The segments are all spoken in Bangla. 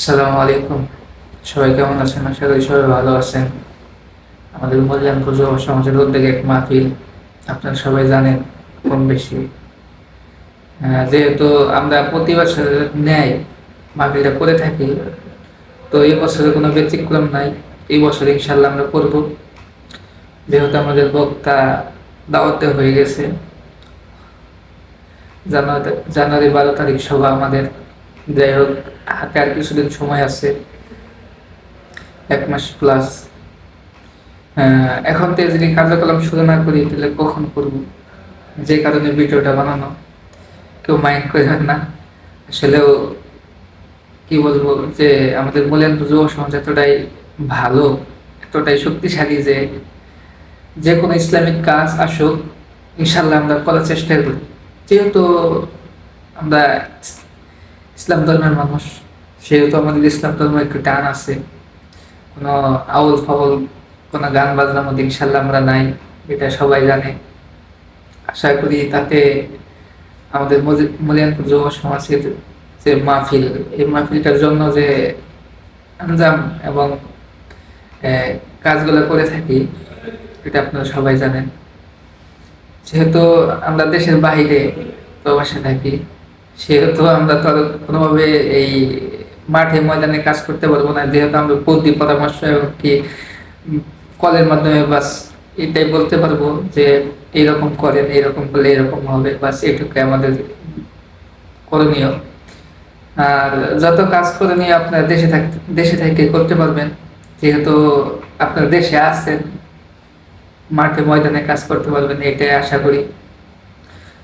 আসসালামু আলাইকুম। সবাই কেমন আছেন? আশা করি সবাই ভালো আছেন। আমাদের মূল্যায়নপুর যুব সমাজের উদ্যোগে এক মাহফিল, আপনারা সবাই জানেন কম বেশি। যেহেতু আমরা প্রতি বছর ন্যায় মাহফিলটা করে থাকি, তো এই বছরে কোনো ব্যতিক্রম নাই। এই বছর ইনশাল্লাহ আমরা করব। যেহেতু আমাদের বক্তা দাওয়াতে হয়ে গেছে, জানুয়ারি জানুয়ারি বারো তারিখ সভা আমাদের। যাই হোক, হাতে আর কিছুদিন সময় আছে, এক মাস প্লাস এখন থেকে যদি কার্যক্রম শুরু না করি, তাহলে কখন করব? যে কারণে ভিডিওটা বানানো, কেউ মাইন্ড করবেন না। আসলেও কি বলব যে আমাদের মূল্যায়ন যুব সমাজ এতটাই ভালো, এতটাই শক্তিশালী যে যে কোনো ইসলামিক কাজ আসুক, ইনশাল্লাহ আমরা করার চেষ্টা করি যেহেতু আমরা ইসলাম ধর্মের মানুষ। সেহেতু আমাদের ইসলাম ধর্ম একটু টান আছে। কোনো আউল ফাউল, কোনো গান বাজনার মধ্যে ইনশাল্লাহ আমরা নাই, এটা সবাই জানে। আশা করি তাতে আমাদের মূল্যায়নপুর যুব সমাজের যে মাহফিল, এই মাহফিলটার জন্য যে আঞ্জাম এবং কাজগুলো করে থাকি, এটা আপনারা সবাই জানেন। যেহেতু আমরা দেশের বাইরে প্রবাসে থাকি সেহেতু আমরা তো কোনোভাবে এই মাঠে ময়দানে কাজ করতে পারব না। যেহেতু আমরা বুদ্ধি পরামর্শ এবং কি কলের মাধ্যমে বাস এটাই বলতে পারব যে এইরকম করেন এইরকম করলে এরকম হবে, বাস এটুকু আমাদের করণীয়। আর যত কাজ করে নিয়ে আপনার দেশে থাকতে দেশে থেকে করতে পারবেন। যেহেতু আপনার দেশে আছেন, মাঠে ময়দানে কাজ করতে পারবেন, এটাই আশা করি।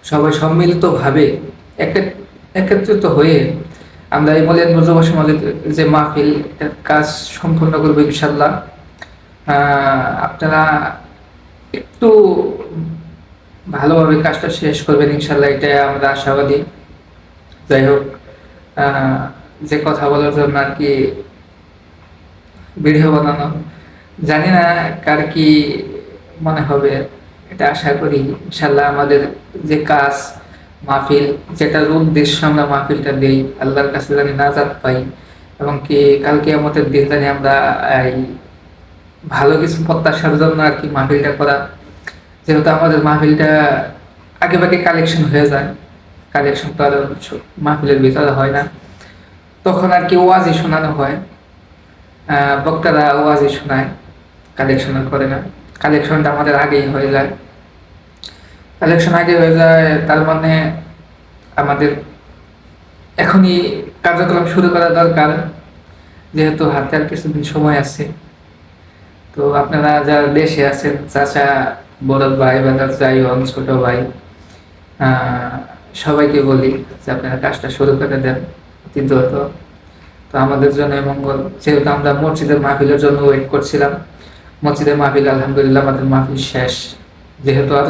সবাই সম্মিলিতভাবে একে- একত্রিত হয়ে আমরা এই মলিয়ান যুব সমাজের যে মাহফিল কাজ সম্পূর্ণ করব ইনশাল্লাহ আপনারা একটু ভালোভাবে কাজটা শেষ করবেন ইনশাল্লাহ এটাই আমরা আশাবাদী। যাই হোক যে কথা বলার জন্য আর কি ভিডিও বানানো, জানি না কার কি মনে হবে, এটা আশা করি ইনশাল্লাহ আমাদের যে কাজ মাহফিল যেটার উদ্দেশ্য আমরা মাহফিলটা দিই, আল্লাহর কাছে জানি নাজাত পাই, এবং কি কালকে আমাদের দিন জানি আমরা, এই, ভালো কিছু প্রত্যাশার জন্য আর কি মাহফিলটা করা। যেহেতু আমাদের মাহফিলটা আগে ভাগে কালেকশন হয়ে যায় কালেকশন তো আর মাহফিলের ভিতরে হয় না। তখন আর কি ওয়াজি শোনানো হয় বক্তারা ওয়াজি শোনায় কালেকশন করে না। কালেকশনটা আমাদের আগেই হয়ে যায়। কালেকশন আগে হয়ে যায়, তার মানে আমাদের এখনই কার্যক্রম শুরু করা দরকার। যেহেতু হাতে আর কিছুদিন সময় আছে। তো আপনারা যারা দেশে আছেন, চাচা, বড় ভাই বা যাই হন ছোট ভাই সবাইকে বলি যে আপনারা কাজটা শুরু করে দেন অতি দ্রুত। তো আমাদের জন্য মঙ্গল, যেহেতু আমরা মসজিদের মাহফিলের জন্য ওয়েট করছিলাম, মসজিদের মাহফিল আলহামদুলিল্লাহ আমাদের মাহফিল শেষ। যেহেতু আর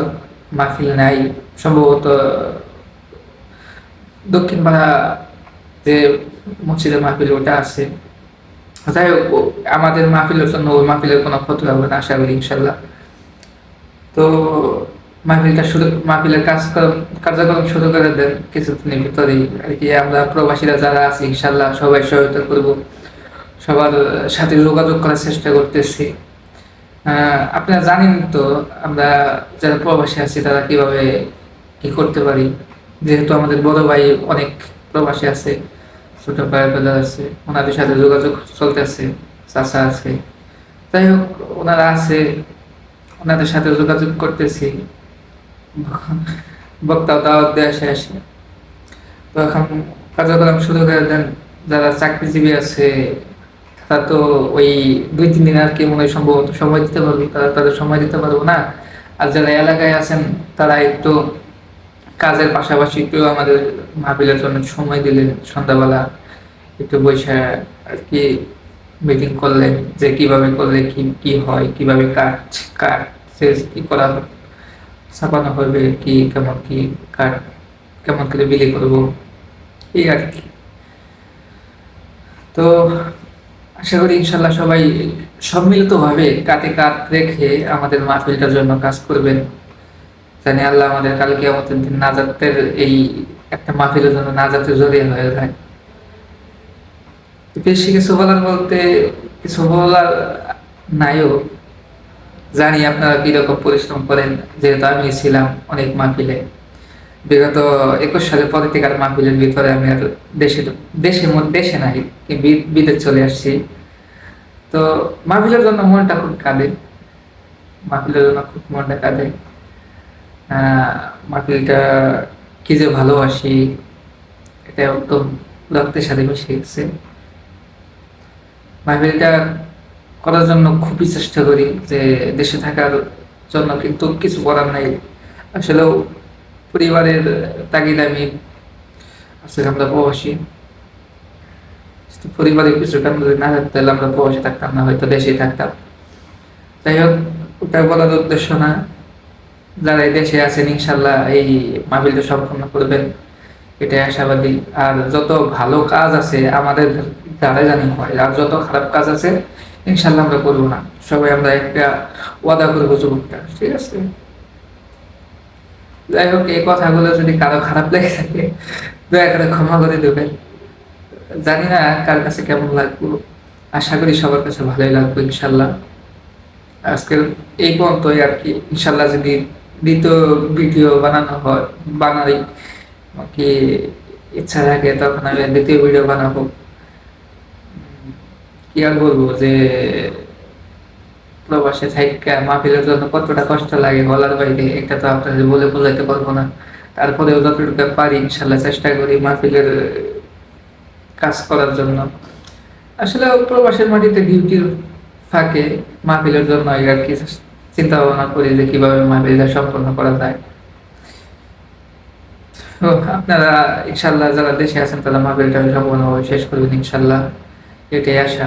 মাহফিল নাই, সম্ভবত দক্ষিণ পাড়া যে মসজিদের মাহফিল, ওটা আছে। যাই হোক আমাদের মাহফিলের জন্য ওই মাহফিলের কোনো ক্ষতি হবে না, আশা করি ইনশাল্লাহ তো মাহফিলটা শুরু, মাহফিলের কাজ কার্যক্রম শুরু করে দেন কিছুদিনের ভিতরেই। আর কি, আমরা প্রবাসীরা যারা আছি ইনশাল্লাহ সবাই সহায়তা করব। সবার সাথে যোগাযোগ করার চেষ্টা করতেছি। আপনারা জানেন তো, আমরা যারা প্রবাসী আছি, তারা কীভাবে কি করতে পারি? যেহেতু আমাদের বড় ভাই অনেক প্রবাসী আছে, ছোট ভাই ব্রাদার আছে, ওনাদের সাথে যোগাযোগ চলতেছে, চাচা আছে। যাই হোক, ওনারা আছে, ওনাদের সাথে যোগাযোগ করতেছি। বক্তা দাওয়াত দেওয়া শেষ। তো এখন কার্যক্রম শুরু করে দেন, যারা চাকরিজীবী আছে তারা তো ওই দুই, তিন দিন আর কি মনে হয় সম্ভবত সময় দিতে পারব তাদের সময় দিতে পারব না। আর যারা এলাকায় আছেন, তারা একটু কাজের পাশাপাশি একটু আমাদের মাহবিলের জন্য সময় দিলেন সন্ধ্যাবেলা। একটু বসে আর কি মিটিং করলেন যে কীভাবে করলে কি কি হয়, কীভাবে কাজ কাজ শেষ কি করা ছাপানো হবে, কি, কেমন কি কাজ, কেমন করে বিলি করব, এই আর কি। তো আশা করি ইনশাল্লাহ সবাই সম্মিলিতভাবে কাতে কাত রেখে আমাদের মাহফিলটার জন্য কাজ করবেন। জানি আল্লাহ আমাদের কালকে আমাদের দিন নাজাতের এই একটা মাহফিলের জন্য নাজাতের জড়িয়ে হয়ে যায়। বেশি কিছু বলার বলতে কিছু বলার নাইও। জানি আপনারা কীরকম পরিশ্রম করেন, যেহেতু আমি ছিলাম অনেক মাহফিলে। বিগত একুশ সালে পলিটিক্যাল মাহফিলের ভিতরে আমি আর দেশে দেশে দেশে নাই বিদেশ চলে আসছি। তো মাহফিলের জন্য মনটা খুব কাঁদে। মাহফিলের জন্য খুব মনটা কাঁদে। মাহফিলটা কি যে ভালোবাসি এটা একদম রক্তের সাথে মিশে গেছে। মাহফিলটা করার জন্য খুবই চেষ্টা করি যে দেশে থাকার জন্য কিন্তু কিছু করার নাই। আসলেও পরিবারের তাগিদ আমি আসলে আমরা প্রবাসী। তো পরিবারের কিছু কারণ যদি না থাকতে হলে আমরা প্রবাসী থাকতাম না, হয়তো দেশেই থাকতাম। যাই হোক, ওটা বলার উদ্দেশ্য না। যারা দেশে আছেন ইনশাল্লাহ এই মাহফিলটা সম্পন্ন করবেন। এটাই আশাবাদী। আর যত ভালো কাজ আছে, আমাদের দ্বারা জানি হয়, আর যত খারাপ কাজ আছে ইনশাল্লাহ আমরা করব না। সবাই আমরা একটা ওয়াদা করব যুবকটা ঠিক আছে? যাই হোক, এই কথাগুলো যদি কারও খারাপ লেগে থাকে, দয়া করে ক্ষমা করে দেবেন। জানি না কার কাছে কেমন লাগবো। আশা করি সবার কাছে ভালোই লাগবে, ইনশাল্লাহ। আজকের এই পর্যন্তই আর কি। ইনশাল্লাহ যদি দ্বিতীয় ভিডিও বানানো হয়, বানাই কি ইচ্ছা থাকে, তখন আমি দ্বিতীয় ভিডিও বানাবো। কি আর বলব যে প্রবাসে থাইকা মাহফিলের জন্য কতটা কষ্ট লাগে বলার বাইরে, এটা তো আপনাদের বলে বোঝাইতে পারব না। তারপরেও যতটুকু পারি ইনশাল্লাহ চেষ্টা করি মাহফিলের কাজ করার জন্য। আসলে প্রবাসের মাটিতে ডিউটির ফাঁকে মাহফিলের জন্য আর কি চিন্তা ভাবনা করি যে কীভাবে মাহফিলটা সম্পন্ন করা যায়। আপনারা ইনশাল্লাহ যারা দেশে আছেন তারা মাহফিলটা সম্পূর্ণভাবে শেষ করবেন ইনশাল্লাহ। এটাই আশা।